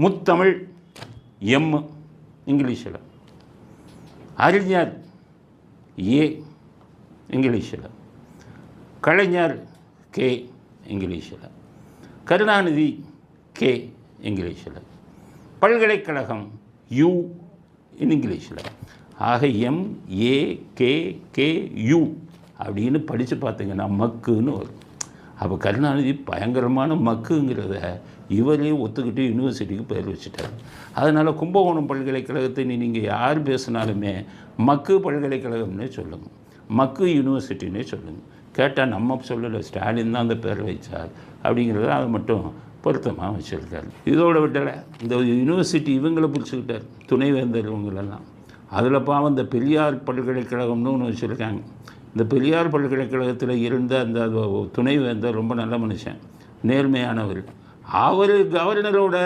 முத்தமிழ் M இங்கிலீஷில். அறிஞர் ஏ இங்கிலீஷில். கலைஞர் கே இங்கிலீஷில். கருணாநிதி கே இங்கிலீஷில். பல்கலைக்கழகம் யூ இன் இங்கிலீஷில். ஆக M A K K U அப்படின்னு படித்து பார்த்தீங்கன்னா மக்குன்னு வரும். அப்போ கருணாநிதி பயங்கரமான மக்குங்கிறத இவரே ஒத்துக்கிட்டு யூனிவர்சிட்டிக்கு பேர் வச்சுட்டார். அதனால் கும்பகோணம் பல்கலைக்கழகத்தை நீ நீங்கள் யார் பேசினாலுமே மக்கு பல்கலைக்கழகம்னே சொல்லுங்கள் மக்கு யூனிவர்சிட்டினே சொல்லுங்கள் கேட்டால் நம்ம சொல்லலை ஸ்டாலின் தான் அந்த பேர் வைச்சார் அப்படிங்கிறத அதை மட்டும் பொருத்தமாக வச்சுருக்காரு. இதோட விட்டலை இந்த யூனிவர்சிட்டி இவங்களை பிடிச்சிக்கிட்டார் துணைவேந்தர் இவங்களெல்லாம். அதில் பாவம் இந்த பெரியார் பல்கலைக்கழகம்னு ஒன்று வச்சுருக்காங்க. இந்த பெரியார் பல்கலைக்கழகத்தில் இருந்த அந்த துணைவேந்தர் ரொம்ப நல்ல மனுஷன் நேர்மையானவர். அவர் கவர்னரோட